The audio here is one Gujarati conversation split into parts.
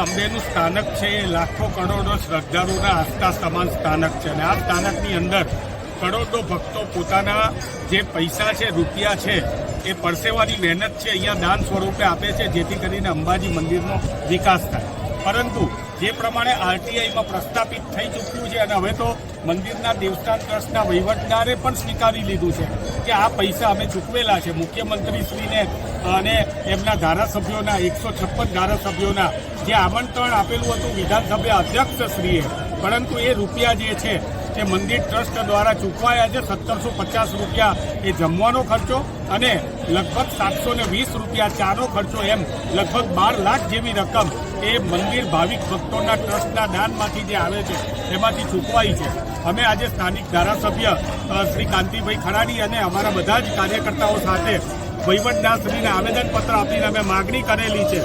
અંબેનું સ્થાનક છે એ લાખો કરોડો શ્રદ્ધાળુના આસ્થા સમાન સ્થાનક છે. અને આ સ્થાનકની અંદર કરોડો ભક્તો પોતાના જે પૈસા છે, રૂપિયા છે, એ પરસેવાની મહેનત છે, અહીંયા દાન સ્વરૂપે આપે છે, જેથી કરીને અંબાજી મંદિરનો વિકાસ થાય. પરંતુ જે પ્રમાણે આરટીઆઈમાં પ્રસ્થાપિત થઈ ચૂક્યું છે અને હવે તો મંદિરના દેવસ્થાન ટ્રસ્ટના વહીવટદારે પણ સ્વીકારી લીધું છે કે આ પૈસા અમે ચૂકવેલા છે. મુખ્યમંત્રીશ્રીને અને એમના ધારાસભ્યોના એકસો છપ્પન ધારાસભ્યોના જે આમંત્રણ આપેલું હતું વિધાનસભા અધ્યક્ષશ્રીએ, પરંતુ એ રૂપિયા જે છે તે મંદિર ટ્રસ્ટ દ્વારા ચૂકવાયા છે, સત્તરસો પચાસ રૂપિયા એ જમવાનો ખર્ચો અને લગભગ સાતસો ને વીસ રૂપિયા ચાનો ખર્ચો એમ લગભગ બાર લાખ જેવી રકમ એ મંદિર ભાવિક ભક્તોના ટ્રસ્ટના દાનમાંથી જે આવે છે, એમાંથી ચૂકવાઈ છે. અમે આજે સ્થાનિક ધારાસભ્ય શ્રી કાંતિભાઈ ખરાડી અને અમારા બધા જ કાર્યકર્તાઓ સાથે વહીવટદારશ્રીને આવેદનપત્ર આપીને અમે માગણી કરેલી છે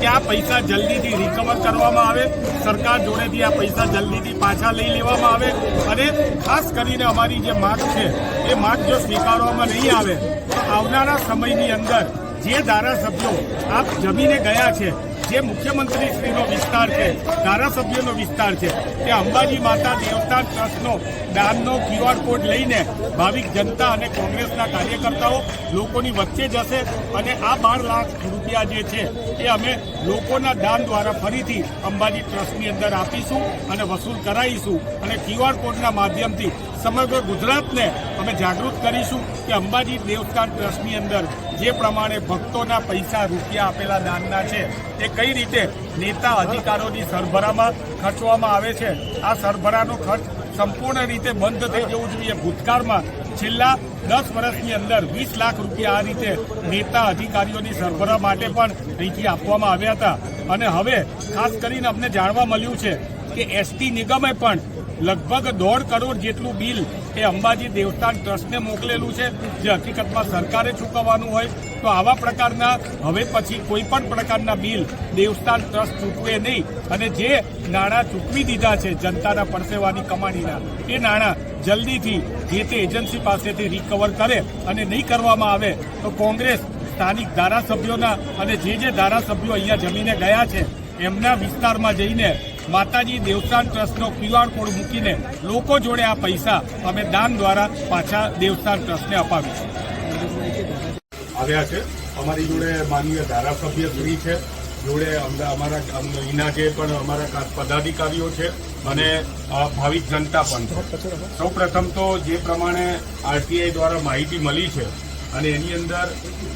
કે આ પૈસા જલ્દીથી રિકવર કરવામાં આવે. સરકાર જોડેથી આ પૈસા જલ્દીથી પાછા લઈ લેવામાં આવે અને ખાસ કરીને અમારી જે માગ છે, એ માગ જો સ્વીકારવામાં નહીં આવે, તો આવનારા સમયની અંદર જે ધારાસભ્યો આપ જમીને ગયા છે જે મુખ્યમંત્રીશ્રીનો વિસ્તાર છે, ધારાસભ્યનો વિસ્તાર છે, તે અંબાજી માતા દેવતા ટ્રસ્ટનો દાનનો ક્યુઆર કોડ લઈને ભાવિક જનતા અને કોંગ્રેસના કાર્યકર્તાઓ લોકોની વચ્ચે જશે અને આ બાર લાખ રૂપિયા જે છે, એ અમે લોકોના દાન દ્વારા ફરીથી અંબાજી ટ્રસ્ટની અંદર આપીશું અને વસૂલ કરાવીશું અને ક્યુઆર કોડના માધ્યમથી સમગ્ર ગુજરાતને અમે જાગૃત કરીશું કે અંબાજી દેવસ્થાન ટ્રસ્ટની અંદર જે પ્રમાણે ભક્તોના પૈસા રૂપિયા આપેલા દાનના છે, એ કઈ રીતે નેતા અધિકારોની સરભરામાં ખર્ચવામાં આવે છે, આ સરભરાનો ખર્ચ સંપૂર્ણ રીતે બંધ થઈ જવું જોઈએ. ભૂતકાળમાં છેલ્લા દસ વર્ષની અંદર વીસ લાખ રૂપિયા આ રીતે નેતા અધિકારીઓની સરભરા માટે પણ અહીંથી આપવામાં આવ્યા હતા. અને હવે ખાસ કરીને અમને જાણવા મળ્યું છે કે એસટી નિગમે પણ લગભગ દોઢ કરોડ જેટલું બિલ એ અંબાજી દેવસ્થાન ટ્રસ્ટને મોકલેલું છે. જે હકીકતમાં સરકારે ચૂકવવાનું હોય તો આવા પ્રકારના, હવે પછી કોઈ પણ પ્રકારના બિલ દેવસ્થાન ટ્રસ્ટ ચૂકવે નહીં. અને જે નાણાં ચૂકવી દીધા છે જનતાના પરસેવાની કમાણીના, એ નાણાં જલ્દીથી જે તે એજન્સી પાસેથી રિકવર કરે અને નહીં કરવામાં આવે, તો કોંગ્રેસ સ્થાનિક ધારાસભ્યોના અને જે જે ધારાસભ્યો અહીંયા જમીને ગયા છે, એમના વિસ્તારમાં જઈને માતાજી દેવસ્થાન ટ્રસ્ટનો ક્યુઆર કોડ મૂકીને લોકો જોડે આ પૈસા અમે દાન દ્વારા પાછા દેવસ્થાન ટ્રસ્ટને અપાવીશું. આવ્યા છે. અમારી જોડે માનનીય ધારાસભ્ય શ્રી છે. જોડે અમારા અમ- અહીંના જે પણ અમારા પદાધિકારીઓ છે અને ભાવિક જનતા પણ છે. સૌ પ્રથમ તો જે પ્રમાણે આરટીઆઈ દ્વારા માહિતી મળી છે અને એની અંદર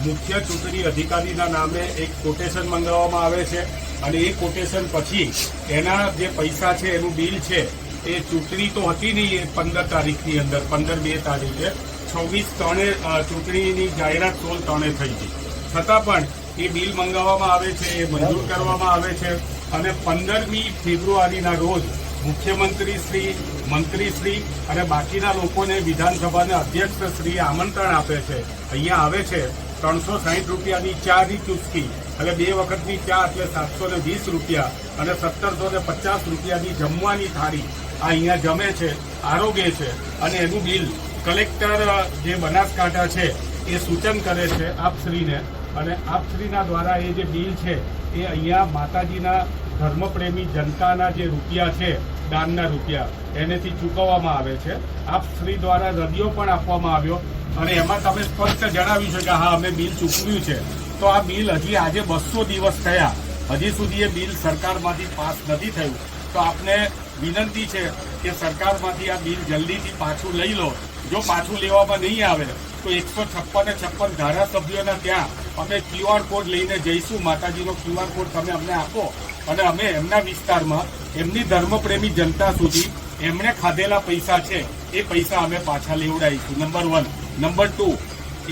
મુખ્ય ચૂંટણી અધિકારીના નામે એક કોટેશન મંગાવવામાં આવે છે. અને એ કોટેશન પછી એના જે પૈસા છે, એનું બિલ છે, એ ચૂંટણી તો હતી નહીં એ પંદર તારીખની અંદર, પંદર બે તારીખે. છવ્વીસ ત્રણે ચૂંટણીની જાહેરાત સોળ ત્રણે થઈ હતી છતાં પણ એ બિલ મંગાવવામાં આવે છે, એ મંજૂર કરવામાં આવે છે. અને પંદરમી ફેબ્રુઆરીના રોજ મુખ્યમંત્રી શ્રી મંત્રીશ્રી અને બાકીના લોકોને વિધાનસભાના અધ્યક્ષશ્રીએ આમંત્રણ આપે છે. અહીંયા આવે છે ત્રણસો સાહીઠ રૂપિયાની ચાની ચુસ્કી એટલે બે વખતની ચા એટલે સાતસો ને વીસ રૂપિયા અને સત્તરસો ને પચાસ રૂપિયાની જમવાની થાળી. આ અહીંયા જમે છે આરોગ્ય છે અને એનું બિલ કલેક્ટર જે બનાસકાંઠા છે, એ સૂચન કરે છે આપશ્રીને અને આપશ્રીના દ્વારા એ જે બિલ છે, એ અહીંયા માતાજીના ધર્મપ્રેમી જનતાના જે રૂપિયા છે દાનના રૂપિયા એનેથી ચૂકવવામાં આવે છે. આપશ્રી દ્વારા રદિયો પણ આપવામાં આવ્યો અને એમાં તમે સ્પષ્ટ જણાવ્યું છે કે હા, અમે બિલ ચૂકવ્યું છે. તો આ બિલ હજી આજે બસો દિવસ થયા. હજી સુધી એ બિલ સરકારમાંથી પાસ નથી થયું. તો આપને વિનંતી છે કે સરકારમાંથી આ બિલ જલ્દીથી પાછું લઈ લો. જો પાછું લેવામાં નહીં આવે, તો એકસો છપ્પન છપ્પન ધારાસભ્યોના ત્યાં અમે ક્યુઆર કોડ લઈને જઈશું. માતાજીનો ક્યુઆર કોડ તમે અમને આપો. અને અમે એમના વિસ્તારમાં, એમની ધર્મપ્રેમી જનતા સુધી એમણે ખાધેલા પૈસા છે, એ પૈસા અમે પાછા લેવડાવીશું. નંબર વન નંબર ટુ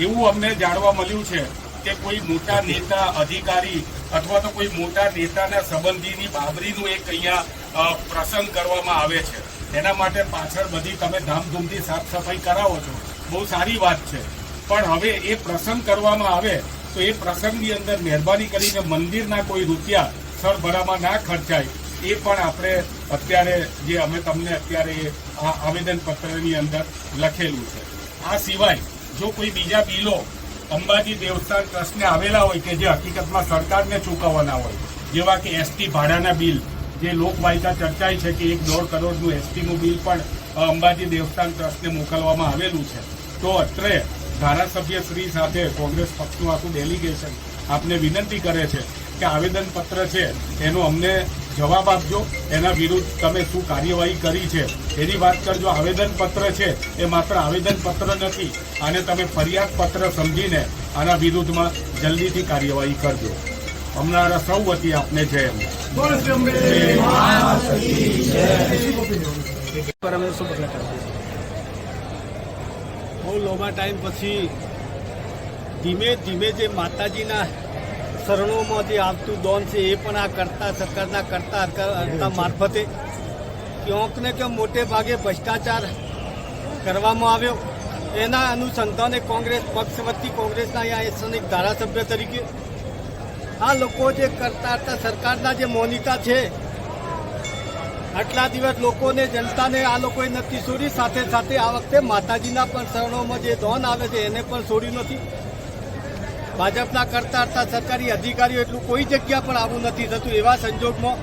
એવું અમને જાણવા મળ્યું છે કે કોઈ મોટા નેતા, અધિકારી અથવા તો કોઈ મોટા નેતાના સંબંધીની બાબરીનું એક અહીંયા પ્રસંગ કરવામાં આવે છે. એના માટે પાછળ બધી તમે ધામધૂમથી સાફ સફાઈ કરાવો છો. બહુ સારી વાત છે. પણ હવે એ પ્રસંગ કરવામાં આવે તો એ પ્રસંગની અંદર મહેરબાની કરીને મંદિરના કોઈ રૂપિયા સરભરામાં ના ખર્ચાય, એ પણ આપણે અત્યારે જે અમે તમને અત્યારે આ આવેદનપત્રની અંદર લખેલું છે. આ સિવાય જો કોઈ બીજા બિલો અંબાજી દેવસ્થાન ટ્રસ્ટને આવેલા હોય કે જે હકીકતમાં સરકારને ચૂકવવાના હોય, જેવા કે એસટી ભાડાના બિલ, જે લોકવાયકા ચર્ચાય છે કે એક દોઢ કરોડનું એસટીનું બિલ પણ અંબાજી દેવસ્થાન ટ્રસ્ટને મોકલવામાં આવેલું છે, તો અત્રે ધારાસભ્ય શ્રી સાથે કોંગ્રેસ પક્ષનું આખું ડેલિગેશન આપને વિનંતી કરે છે કે આવેદનપત્ર છે એનો અમને જવાબ આપજો. એના વિરુદ્ધ તમે શું કાર્યવાહી કરી છે? એની વાત કરજો. આવેદનપત્ર છે એ માત્ર આવેદનપત્ર નથી આને તમે ફરિયાદ પત્ર સમજીને આના વિરુદ્ધમાં જલ્દીથી કાર્યવાહી કરજો. અમારા સૌ વતી આપને જય બહુ લાંબા ટાઈમ પછી ધીમે ધીમે જે માતાજીના શરણોમાં જે આવતું દોન છે એ પણ આ કરતા સરકારના કરતા કરતા મારફતે ક્યાંક ને ક્યાંક મોટે ભાગે ભ્રષ્ટાચાર કરવામાં આવ્યો. એના અનુસંધાને કોંગ્રેસ પક્ષ વતી કોંગ્રેસના અહીંયા સ્થાનિક ધારાસભ્ય તરીકે આ લોકો જે કરતા હતા, સરકારના જે મોનિતા છે, આટલા દિવસ લોકોને, જનતાને આ લોકોએ નથી છોડી સાથે સાથે આ વખતે માતાજીના પણ શરણોમાં જે દોન આવે છે એને પણ છોડ્યું નથી. ભાજપના કરતા હતા સરકારી અધિકારીઓ એટલું કોઈ જગ્યા પણ આવું નથી થતું એવા સંજોગમાં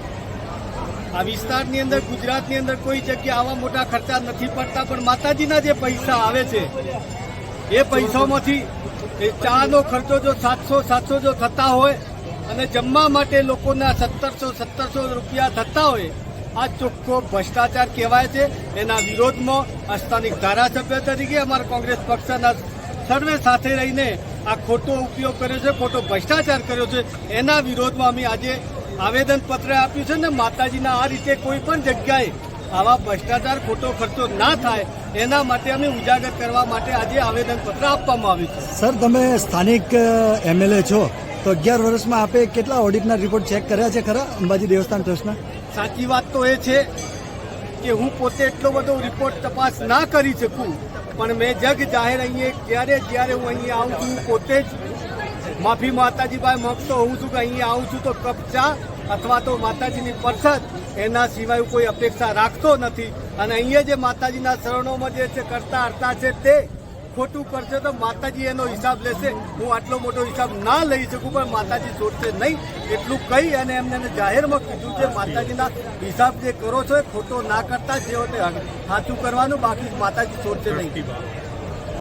આ વિસ્તારની અંદર, ગુજરાતની અંદર કોઈ જગ્યા આવા મોટા ખર્ચા નથી પડતા, પણ માતાજીના જે પૈસા આવે છે, એ પૈસામાંથી એ ચાનો ખર્ચો જો સાતસો સાતસો જો થતા હોય અને જમવા માટે લોકોના સત્તરસો સત્તરસો રૂપિયા થતા હોય, આ ચોખ્ખો ભ્રષ્ટાચાર કહેવાય છે. એના વિરોધમાં સ્થાનિક ધારાસભ્ય તરીકે અમારા કોંગ્રેસ પક્ષના સર્વે સાથે રહીને આ ખોટો ઉપયોગ કર્યો છે ખોટો ભ્રષ્ટાચાર કર્યો છે એના વિરોધમાં અમે આજે આવેદનપત્ર આપ્યું છે ને માતાજીના આ રીતે કોઈ પણ જગ્યાએ આવા ભ્રષ્ટાચાર ખોટો ખર્ચો ના થાય એના માટે અમે ઉજાગર કરવા માટે આજે આવેદનપત્ર આપવામાં આવ્યું છે. સર તમે સ્થાનિક એમએલએ છો તો અગિયાર વર્ષમાં આપે કેટલા ઓડિટના રિપોર્ટ ચેક કર્યા છે ખરા અંબાજી દેવસ્થાન ટ્રસ્ટના? સાચી વાત તો એ છે કે હું પોતે એટલો બધો રિપોર્ટ તપાસ ના કરી શકું પણ મેં જગ જાહેર અહીંયા જ્યારે જ્યારે હું અહીંયા આવું છું પોતે જ માફી માતાજી ભાઈ માગતો હોઉં છું કે અહીંયા આવું છું તો કપચા અથવા તો માતાજીની પ્રસાદ, એના સિવાય કોઈ અપેક્ષા રાખતો નથી. અને અહીંયા જે માતાજીના શરણોમાં જે છે, કરતા હરતા છે તે ખોટું કરશે તો માતાજી એનો હિસાબ લેશે. હું આટલો મોટો હિસાબ ના લઈ શકું, પણ માતાજી છોડશે નહીં. એટલું કહી અને એમને જાહેરમાં કીધું છે, માતાજીના હિસાબ જે કરો છો એ ખોટો ના કરતા જે સાચું કરવાનું, બાકી માતાજી છોડશે નહીં.